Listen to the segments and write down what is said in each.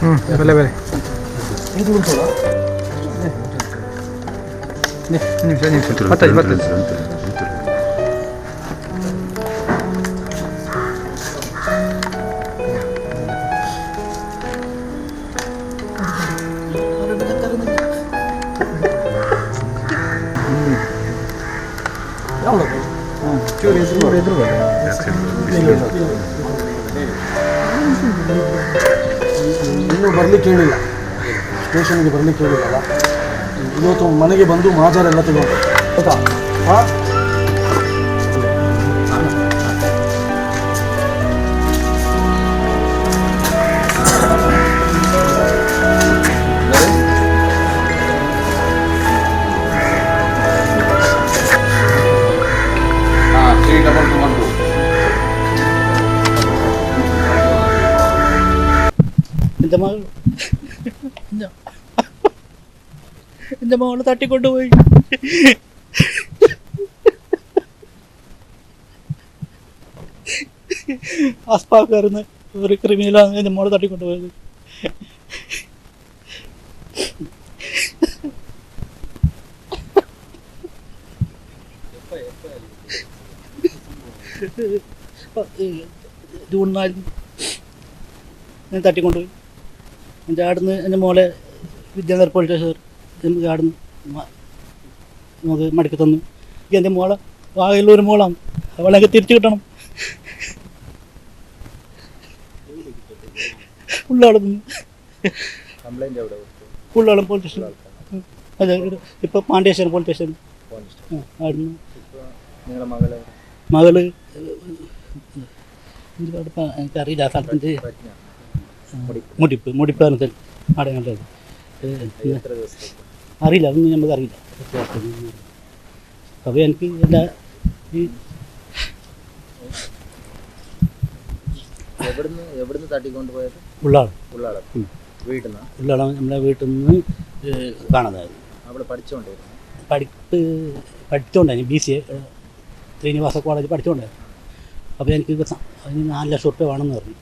ಹ್ಞೂ ಬೆಲೆ ಬೆಲೆ ನಿಮಿಷ ನಿಮಿಷ ಬರ್ತದೆ ಬರ್ತದೆ ಇನ್ನೂ ಬರ್ಲಿಕ್ಕೆ ಹೇಳಿಲ್ಲ ಸ್ಟೇಷನ್ಗೆ ಬರ್ಲಿಕ್ಕೆ ಹೇಳಿಲ್ಲಲ್ಲ ಇವತ್ತು ಮನೆಗೆ ಬಂದು ಮಾಜಾರೆಲ್ಲ ತಗೊಂಡು ಆಯ್ತಾ? ಹಾಂ? എന്റെ മകൾ. എന്റെ മകളെ തട്ടിക്കൊണ്ടുപോയി. ആസ്പാക്കാരുന്ന ഒരു ക്രിമിനലാണ് എന്റെ മോളെ തട്ടിക്കൊണ്ടുപോയത്. ജൂൺ നാലിന് ഞാൻ തട്ടിക്കൊണ്ടുപോയി. എന്റെ ആടുന്ന് എന്റെ മോളെ വിദ്യാനഗർ പോലീസ് സ്റ്റേഷൻ ആടുന്ന് നമുക്ക് മടക്കി തന്നു എനിക്ക് എന്റെ മോളെ വാകയുള്ള ഒരു മോളാണ് അവളെയൊക്കെ തിരിച്ചു കിട്ടണം ഉള്ളാളും ഉള്ളാളും പോലീസ് സ്റ്റേഷൻ അതെ ഇപ്പോൾ പാണ്ഡ്യേശ്വരം പോലീസ് സ്റ്റേഷൻ ആടുന്ന് മകളെ എനിക്കറിയില്ല ആ സ്ഥലത്തിന്റെ മുടിപ്പ്. കണ്ടത്. എത്ര ദിവസത്തേക്ക്? അറിയില്ല അതൊന്നും നമുക്ക് അറിയില്ല അപ്പോൾ എനിക്ക് എല്ലാ ഈ ഉള്ളാളെ. നമ്മളെ വീട്ടിൽ നിന്ന് പഠിച്ചുകൊണ്ടിരുന്നു പഠിപ്പ് പഠിച്ചുകൊണ്ടായിരുന്നു B C A Srinivasa college പഠിച്ചുകൊണ്ടായിരുന്നു അപ്പോൾ എനിക്ക് അതിന് നാല് ലക്ഷം റുപ്യ വേണമെന്ന് പറഞ്ഞു.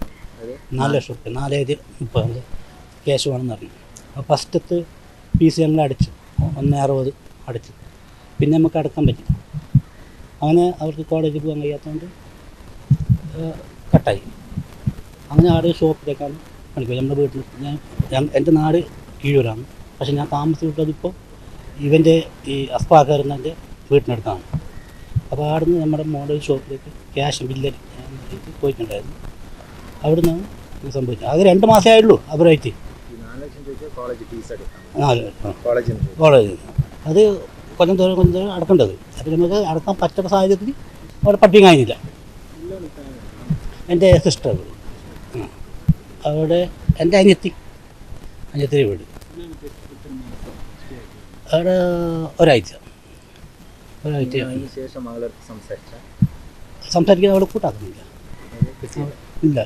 നാല് ലക്ഷം റുപ്യ നാലേത് മുപ്പത് ക്യാഷ് വേണമെന്ന് പറഞ്ഞു. അപ്പോൾ ഫസ്റ്റത്ത് പി സി ഞങ്ങൾ അടിച്ചു. ഒന്ന് അറുപത് അടിച്ചു. പിന്നെ നമുക്ക് അടക്കാൻ പറ്റില്ല അങ്ങനെ അവർക്ക് കോളേജിൽ പോകാൻ കഴിയാത്തതുകൊണ്ട് കട്ടായി. അങ്ങനെ ആട് ഷോപ്പിലേക്കാണ് പണിക്കുക നമ്മുടെ വീട്ടിൽ ഞാൻ ഞാൻ- എന്റെ നാട് കീഴൂരാണ്. പക്ഷേ ഞാൻ താമസിച്ചിട്ടതിപ്പോൾ ഇവന്റെ ഈ അസ്പാക്കാരന്റെ വീട്ടിനടുത്താണ്. അപ്പോൾ ആടുന്ന് നമ്മുടെ മോഡൽ ഷോപ്പിലേക്ക് ക്യാഷ് ബില്ല് പോയിട്ടുണ്ടായിരുന്നു. അവിടുന്നാണ് സംഭവിച്ചു. അത് രണ്ട് മാസമേ ആയുള്ളൂ അവരായിട്ട് കോളേജ് നിന്ന് അത് കൊല്ലം തോറും കൊല്ലം തോറും അടക്കേണ്ടത്. അപ്പോൾ നമുക്ക് അടക്കാൻ പറ്റുന്ന സാഹചര്യത്തിൽ അവിടെ പട്ടിയും കഴിഞ്ഞില്ല എന്റെ സിസ്റ്റർ അവിടെ എന്റെ അനിയത്തി. അനിയത്തിന്റെ വീട്. അവിടെ ഒരാഴ്ച. ഒരാഴ്ച. സംസാരിക്കാൻ അവിടെ കൂട്ടാക്കുന്നില്ല. ഇല്ല.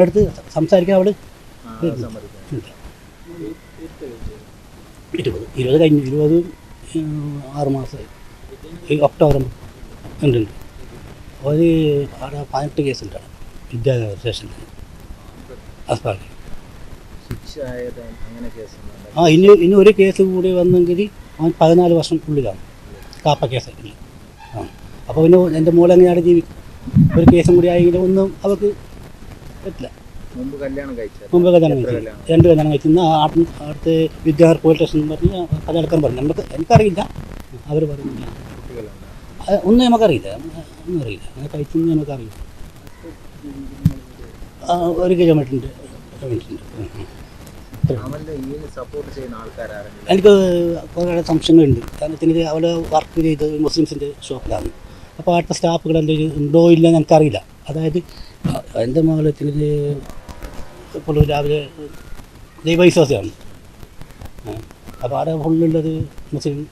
അടുത്ത് സംസാരിക്കാൻ അവൾ ഇരുപത്. ഇരുപത് കഴിഞ്ഞു ഇരുപത് ആറ് മാസമായി. ഈ ഒക്ടോബർ ഉണ്ട് ഉണ്ട്. ഒരു അവിടെ പതിനെട്ട് കേസ് ഉണ്ട്. വിദ്യാനഗർ സ്റ്റേഷനിൽ കേസൊന്നും ആ ഇനി ഇനി ഒരു കേസ് കൂടി വന്നെങ്കിൽ അവൻ പതിനാല് വർഷം ഉള്ളിലാണ് കാപ്പ കേസ് ആ. അപ്പോൾ പിന്നെ എന്റെ മോളെങ്ങനെയാണ് ജീവിക്കും ഒരു കേസും കൂടി ആയെങ്കിൽ ഒന്നും അവർക്ക് പറ്റില്ല. മുമ്പ് കല്യാണം കഴിച്ചത്? മുമ്പ് കല്യാണം കഴിച്ചു? രണ്ട് കല്യാണം കഴിച്ചു. അടുത്ത് വിദ്യാനഗർ പോലീസ് സ്റ്റേഷൻ പറഞ്ഞ് കഥയെടുക്കാൻ പറഞ്ഞു. നമുക്ക് എനിക്കറിയില്ല. അവർ അത് ഒന്നും നമുക്കറിയില്ല. ഒന്നും അറിയില്ല. അങ്ങനെ കഴിച്ചൊന്നും നമുക്കറിയില്ല. ഒരു കിലോമീറ്റർ ഉണ്ട്? എനിക്ക് കുറേ സംശയങ്ങളുണ്ട്. കാരണത്തിന് അവർ വർക്ക് ചെയ്ത് മുസ്ലിംസിന്റെ ഷോപ്പിലാണ് അപ്പോൾ അവിടുത്തെ എന്തെങ്കിലും ഉണ്ടോ ഇല്ല എനിക്കറിയില്ല. അതായത് എന്റെ മകളത്തിൽ ഇപ്പോൾ രാവിലെ ദൈവവിശ്വാസിയാണ്. അപ്പോൾ ആടെ ഫുള്ളുള്ളത് മുസ്ലിം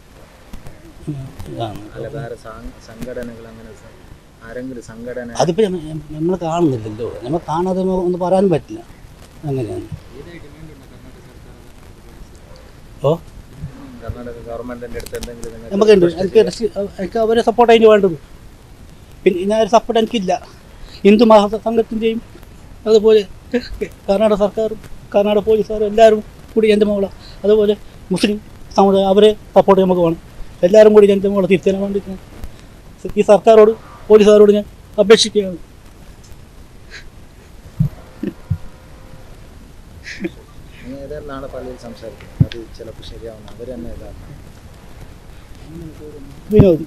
അതിപ്പോൾ നമ്മൾ കാണുന്നില്ലല്ലോ. നമ്മൾ കാണാതെ ഒന്നും പറയാനും പറ്റില്ല. അങ്ങനെയാണ്. ഓ? നമുക്കുണ്ട്. എനിക്ക് അവരെ സപ്പോർട്ട് അതിന് വേണ്ടത്. പിന്നെ ഞാൻ സപ്പോർട്ട് എനിക്കില്ല. ഹിന്ദു മഹാസംഘത്തിന്റെയും അതുപോലെ കർണാടക സർക്കാരും കർണാടക പോലീസുകാരും എല്ലാവരും കൂടി എന്റെ മോളെ അതുപോലെ മുസ്ലിം സമുദായം അവരെ സപ്പോർട്ട് നമുക്ക് വേണം എല്ലാവരും കൂടി എന്റെ മോളെ തിരിച്ചറിയാൻ വേണ്ടി ഞാൻ ഈ സർക്കാരോട് പോലീസുകാരോട് ഞാൻ അപേക്ഷിക്കുകയാണ്. ഏതായിരുന്നാണ് പള്ളിയിൽ സംസാരിക്കുന്നത്? അത് ചിലപ്പോൾ ശരിയാവുന്ന അവർ തന്നെ ഇതാണ് വിനോദി.